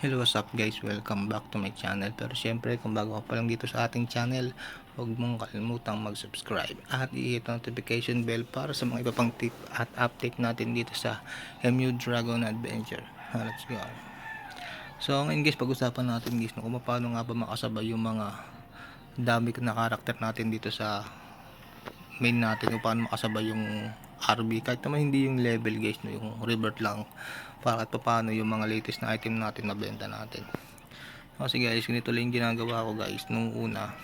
Hello, what's up guys? Welcome back to my channel. Pero syempre, kung bago ka pa lang dito sa ating channel, huwag mong kalimutang mag-subscribe at i-hit notification bell para sa mga iba pang tip at update natin dito sa MU Dragon Adventure. Ah, Let's go. So, ngayon guys, pag-usapan natin guys, no, kung paano nga ba makasabay yung mga dami na karakter natin dito sa main natin kung paano makasabay yung RB kahit naman hindi yung level guys no yung revert lang para at paano yung mga latest na item natin na benta natin kasi guys ganito lang yung ginagawa ko guys. Nung una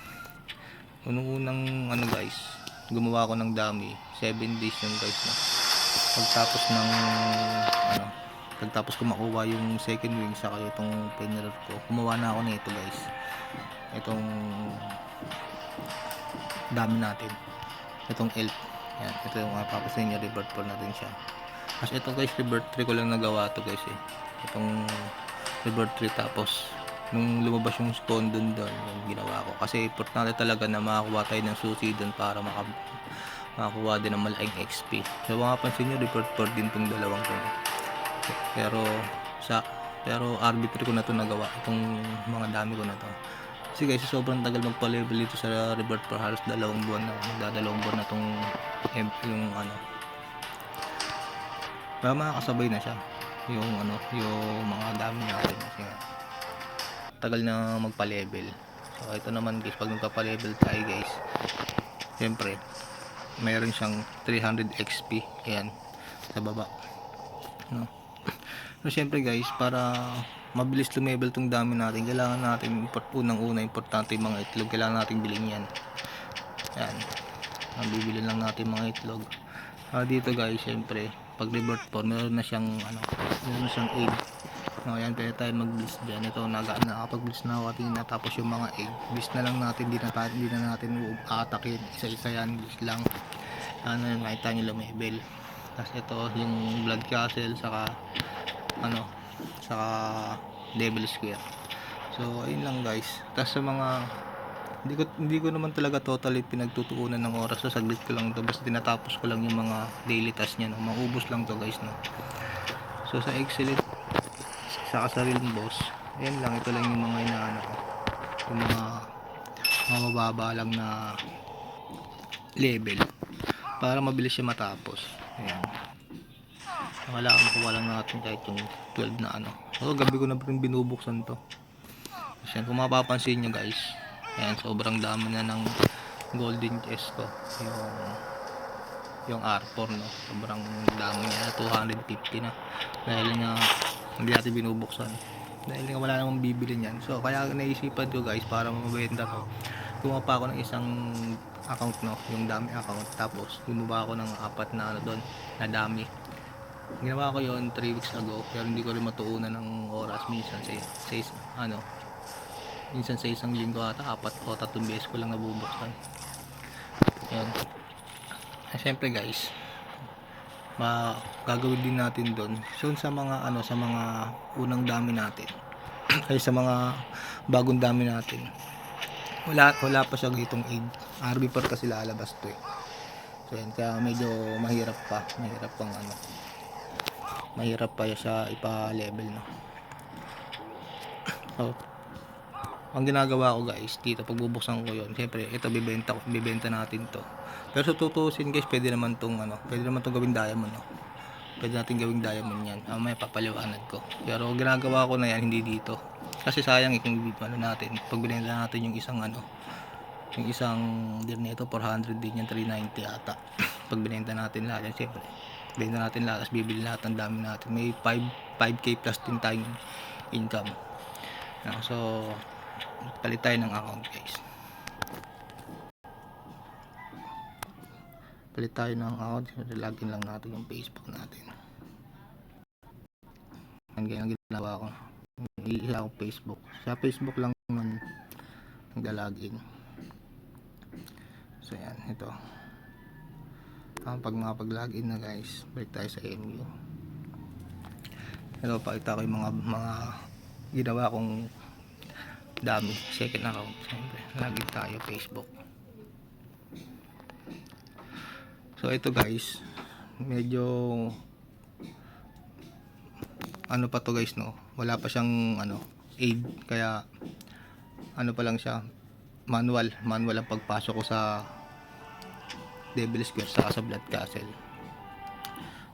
nung unang ano guys gumawa ko ng dami 7 days yun guys no. Pagtapos ng ano pagtapos ko makuha yung second wing saka itong penner ko gumawa na ako nito guys. Itong dami natin. Itong elf yan ito yung mga sa inyo revert po natin siya. Kasi ito guys revert 3 ko lang nagawa to guys eh. Itong revert 3 tapos nung lumabas yung spawn dun doon yung ginawa ko. Kasi importante talaga na makakuha tayo ng susi dun para maka makakuha din ng malaking XP so mga pansin nyo revert 4 din tong dalawang to. Pero sa pero RB3 ko na to nagawa itong mga dami ko na to kasi guys sobrang tagal magpa-level dito sa revert for halos dalawang buwan na magdadalawang buwan na tong yung ano. Para makakasabay na siya. Yung ano yung mga dami natin kasi tagal na magpa-level so ito naman guys pag nagpa-level tayo guys syempre mayroon siyang 300 XP ayan sa baba. No? So syempre guys para mabilis lumevel tong dami natin. Kailangan natin unang una importante yung mga itlog. Kailangan natin bilhin yan. Yan. Bibili lang natin mga itlog. Ah, dito guys syempre pag revert po meron na siyang ano meron na siyang egg. No, yan pwede tayo mag bliss dyan. Ito naga, nakapag bliss na ako. Kanina tapos yung mga egg. Bliss na lang natin di na, di na natin aatakin isa isa yan bliss lang. Ano yung makita nyo level tapos ito yung blood castle saka ano saka devil square. So ayun lang guys. Tapos sa mga hindi ko hindi ko naman talaga totally pinagtutuunan ng oras. So saglit ko lang to. Basta tinatapos ko lang yung mga daily task niya no? Maubos lang to guys no? So sa excellent sa kasariling boss ayan lang. Ito lang yung mga inaano ko. Yung mga mga mababa lang na level para mabilis siya matapos. Ayan. Wala makuha lang natin kahit yung 12 na ano so gabi ko na rin binubuksan to. Kasi kung mapapansin nyo guys ayan sobrang dami na ng golden chest ko. Yung yung R4 no? Sobrang dami niya. 250 na. Dahil nga hindi natin binubuksan. Dahil nga wala namang bibili niyan. So kaya naisipan ko guys para mabenta ko gumawa pa ako ng isang account no? Yung dami account. Tapos gumawa ako ng apat na ano doon na dami ginawa ko yon 3 weeks ago pero hindi ko rin matuunan ng oras. Minsan sa, sa ano minsan sa isang linggo ata apat o tatlong beses ko lang nabubuksan. Yan eh, syempre guys ma gagawin din natin doon so sa mga ano sa mga unang dami natin. Ay sa mga bagong dami natin. Wala wala pa siya gitong aid. RB pa kasi lalabas to eh. So yan kaya medyo mahirap pa. Mahirap pang ano mahirap pa siya ipa-level no? So ang ginagawa ko guys dito pag bubuksan ko yon siyempre ito bibenta ko bibenta natin to. Pero sa tutusin guys pwede naman tong ano pwede naman tong gawing diamond no? Pwede natin gawing diamond yan. Ah, may papaliwanag ko. Pero ginagawa ko na yan hindi dito. Kasi sayang eh kung ano natin pag binenta natin yung isang ano yung isang din nito 400 din yan 390 ata. Pag binenta natin lahat yan siyempre benta natin lahat tapos bibili lahat ng dami natin. May 5 5k plus din tayong income. Ah, so palit tayo ng account guys. Palit tayo ng account. Login lang natin yung facebook natin. Ang ganyan ginawa ko. Iisa akong facebook. Sa facebook lang naman naglalagin so yan ito ang pag makapag login na guys balik tayo sa MU ito pakita ko yung mga mga ginawa kong dami. Second account siyempre login tayo facebook. So ito guys medyo ano pa to guys no? Wala pa siyang ano aid. Kaya ano pa lang siya? Manual. Manual ang pagpasok ko sa Devil's Square sa Blood Castle.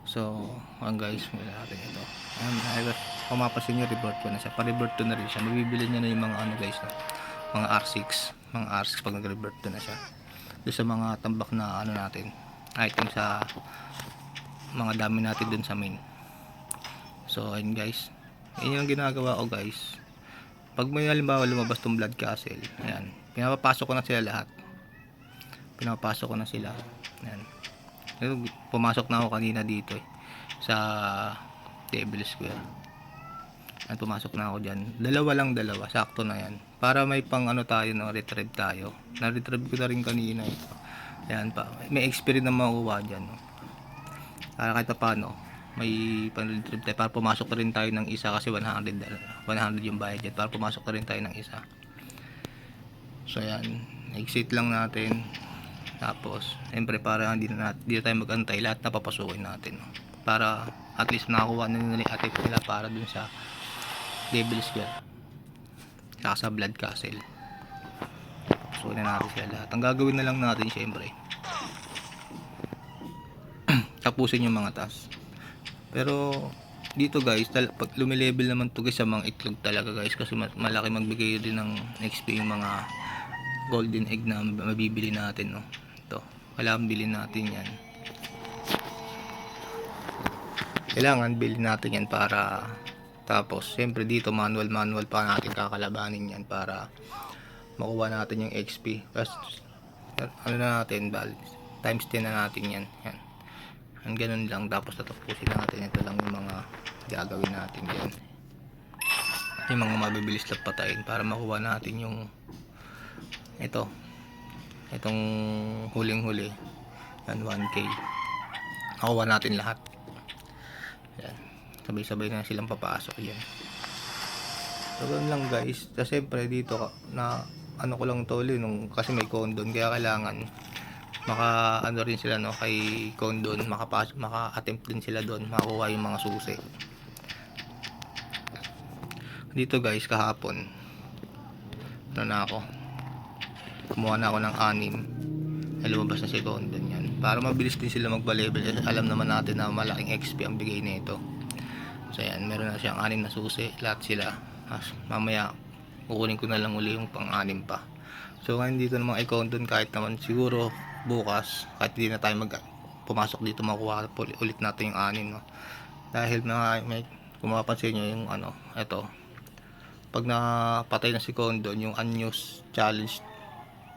So ang guys wala natin ito. Ayan ay, kung mapasin nyo revert ko na siya. Pa-revert to na rin siya. Mabibili niya na yung mga ano guys no? mga R6 mga R6 pag nag-revert na siya. Doon sa mga tambak na ano natin. Item sa mga dami natin dun sa main. So ayun guys. Yun yung ginagawa ko guys. Pag may halimbawa lumabas tong blood castle ayan. Pinapapasok ko na sila lahat pinapapasok ko na sila. Ayan Pero pumasok na ako kanina dito eh, sa Devil Square. Ayan pumasok na ako dyan. Dalawa lang dalawa sakto na yan. Para may pang ano tayo no retrieve tayo. Na retrieve ko na rin kanina eh. ayan pa. May experience na makukuha dyan no? para kahit pa paano may pan-retrieve tayo. Para pumasok na rin tayo ng isa kasi 100 dal- 100 yung bayad dyan. Para pumasok na rin tayo ng isa. So ayan exit lang natin tapos siyempre para hindi na natin, na tayo magantay lahat na papasukin natin no? para at least nakakuha na nila yung atip nila para dun sa Devil's Square saka sa Blood Castle pasukin na natin sila lahat ang gagawin na lang natin siyempre tapusin yung mga task pero dito guys, pag lumilevel naman to guys sa mga itlog talaga guys kasi ma- malaki magbigay din ng XP yung mga golden egg na mabibili natin no. Kailangan bilhin natin yan. Kailangan bilhin natin yan para tapos siyempre dito manual manual pa natin kakalabanin yan para makuha natin yung XP. Tapos ano na natin, bal, times 10 na natin yan. Yan. Ang ganun lang tapos tatapusin natin ito lang yung mga gagawin natin yan yung mga mabibilis lang patayin para makuha natin yung ito itong huling huli yan 1k. Makuha natin lahat. Yan sabay sabay na silang papasok yan. So ganun lang guys. Kasi siyempre dito na ano ko lang to nung kasi may condon kaya kailangan maka ano rin sila no kay Condon makapas maka-attempt din sila doon makuha yung mga susi. Dito guys kahapon ano na ako kumuha na ako ng anim ay lumabas na si Condon yan para mabilis din sila magba-level kasi alam naman natin na malaking XP ang bigay nito. So yan meron na siyang anim na susi. Lahat sila. As, mamaya kukunin ko na lang uli yung pang anim pa. So ngayon dito naman kay Condon kahit naman siguro bukas kahit hindi na tayo mag pumasok dito makuha ulit natin yung anin no? Dahil na may kung mapapansin nyo yung ano eto. Pag napatay na si Condon yung unused challenge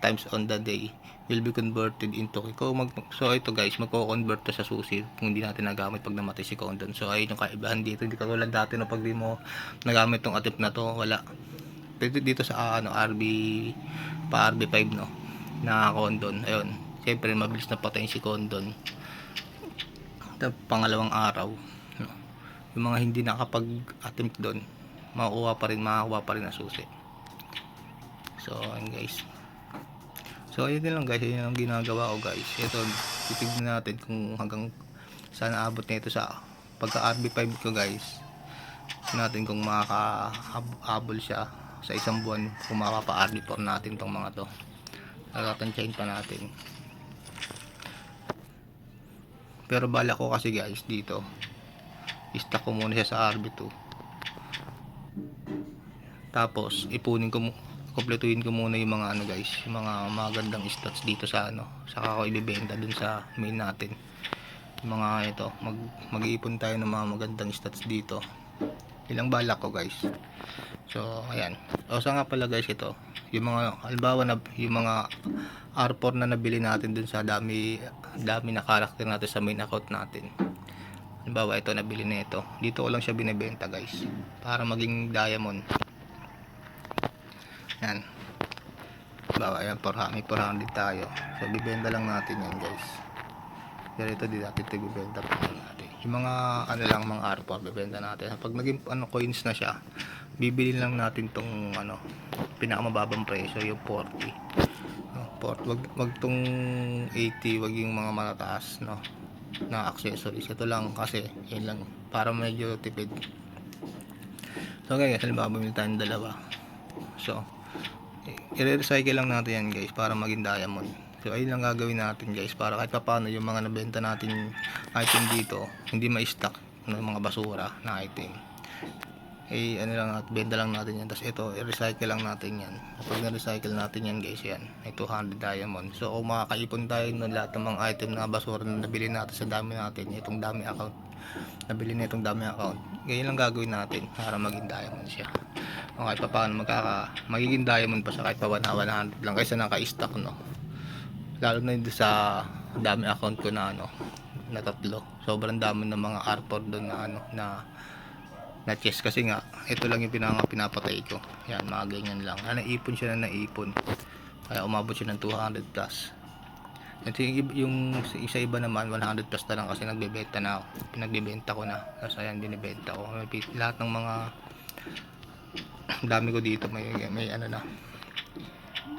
times on the day will be converted into ikaw mag so ito guys magko-convert to sa susi kung hindi natin nagamit pag namatay si Condon so ayun yung kaibahan dito hindi katulad dati no pag di mo nagamit tong atip na to wala pero dito sa ano RB pa RB5 no na Condon ayun Siyempre, mabilis na patayin si Condon. Ito, pangalawang araw. no. Yung mga hindi nakapag-attempt doon, makukuha pa rin, makakuha pa rin ang susi. So, ayun guys. So, ayun din lang guys. Ayun ang ginagawa ko guys. Ito, titignan natin kung hanggang saan aabot na ito sa pagka RB5 ko guys. Tignan natin kung makaka-habol siya sa isang buwan kung makapa RB4 natin tong mga to. Tatantyahin pa natin. Pero bala ko kasi guys dito. Istak ko muna siya sa RB2. Tapos ipunin ko kumpletuhin ko muna yung mga ano guys, yung mga magandang stats dito sa ano, saka ko ibebenta dun sa main natin. Yung mga ito, mag mag-iipon tayo ng mga magandang stats dito. Ilang balak ko guys. So, ayan. O sa nga pala guys ito, yung mga halimbawa na yung mga R4 na nabili natin dun sa dami dami na character natin sa main account natin. Halimbawa ito nabili na ito. Dito ko lang siya binebenta guys para maging diamond. Yan. Ayan 400, may 400 tayo. So bibenta lang natin yan guys. Pero ito di natin ito bibenta pa natin. Yung mga ano lang mga R4 bibenta natin. Pag naging ano coins na siya, bibili lang natin tong ano pinakamababang presyo yung 40 no, port wag wag tong 80 wag yung mga matataas no na accessories ito lang kasi yun lang para medyo tipid So guys, halimbawa bumili tayo ng dalawa. So, i-recycle lang natin yan guys para maging diamond. So ayun lang gagawin natin guys para kahit paano yung mga nabenta natin item dito hindi ma-stock ng mga basura na item. Eh ano lang natin, benta lang natin yan. Tapos ito, i-recycle lang natin yan. Kapag na-recycle natin yan guys yan, ay 200 diamond. So kung makakaipon tayo ng lahat ng mga item na basura na nabili natin sa dami natin, itong dami account, nabili na itong dami account, ganyan lang gagawin natin para maging diamond siya. O kahit pa paano magkaka, magiging diamond pa siya kahit pa 100 lang kaysa naka-stock no. Lalo na yung sa dami account ko na ano, na tatlo. Sobrang dami ng mga arpor doon na ano, na na chest kasi nga ito lang yung pinaka pinapatay ko. Yan mga ganyan lang. Na naipon siya na naipon. Kaya umabot siya ng 200 plus. Ito yung, yung isa iba naman 100 plus na lang kasi nagbebenta na ako. Pinagbebenta ko na. Tapos ayan binibenta ko. Lahat ng mga dami ko dito may, may ano na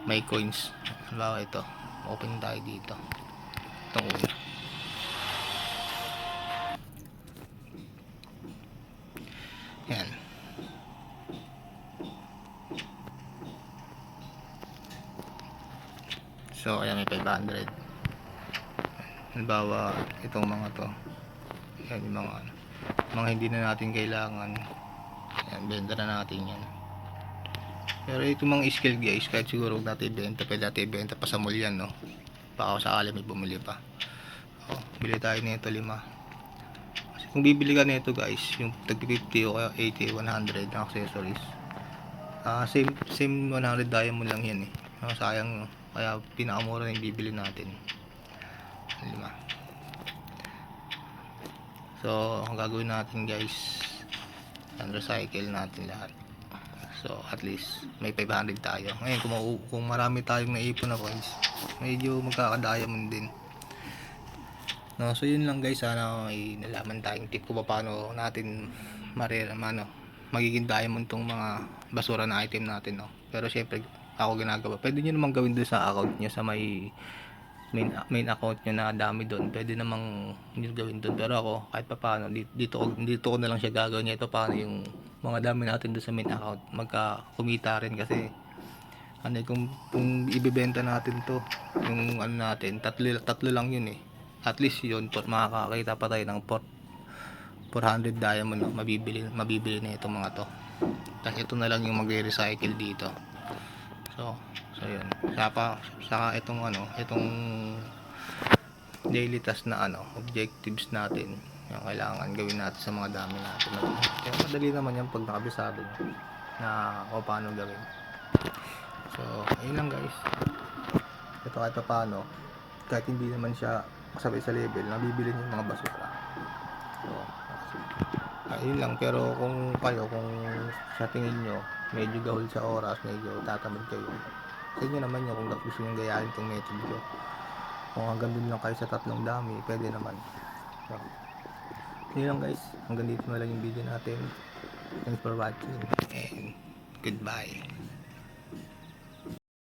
may coins. Halimbawa ito open tayo dito. Itong una 400 halimbawa itong mga to. Yan yung mga ano. mga hindi na natin kailangan. Yan benta na natin yan. Pero itong mga skill guys kahit siguro huwag natin benta pwede natin benta pa sa mall yan no? Baka sakali may bumili pa. O, bili tayo nito lima. Kasi kung bibili ka nito guys yung tag 50 o 80 100 na accessories. Uh, same same 100 diamond lang yan eh. Uh, sayang no? Kaya pinakamura na yung bibili natin. Lima. So ang gagawin natin guys yan recycle natin lahat. So at least may 500 tayo. Ngayon kung, kung marami tayong naipon na coins medyo magkaka-diamond din. No so yun lang guys. Sana may nalaman tayong tip kung paano natin marera ano magiging diamond tong mga basura na item natin no? Pero syempre ako ginagawa. Pwede nyo namang gawin doon sa account nyo sa may main, main account nyo na dami doon. Pwede namang nyo gawin doon. Pero ako kahit pa paano dito, dito, ko- na lang siya gagawin. Ito paano yung mga dami natin doon sa main account. Magka kumita rin kasi ano kung, kung ibibenta natin to yung ano natin tatlo, tatlo lang yun eh. At least yun por, makakakita pa tayo ng port 400 diamond no, mabibili mabibili na itong mga to. Tapos ito na lang yung magre-recycle dito so so yun. Saka saka itong ano itong daily task na ano objectives natin yung kailangan gawin natin sa mga dami natin. Kaya madali naman yan pag nakabisado na o paano gawin. So ayun lang guys. Ito kahit pa paano kahit hindi naman siya kasabay sa level nabibili niyo yung mga basura. So ayun lang pero kung kayo kung sa tingin nyo medyo gahol sa oras medyo tatamad kayo sa inyo naman yun kung gusto nyo gayahin itong method ko. Kung hanggang dun lang kayo sa tatlong dami pwede naman. So, yun lang guys. Hanggang dito na lang yung video natin. Thanks for watching and goodbye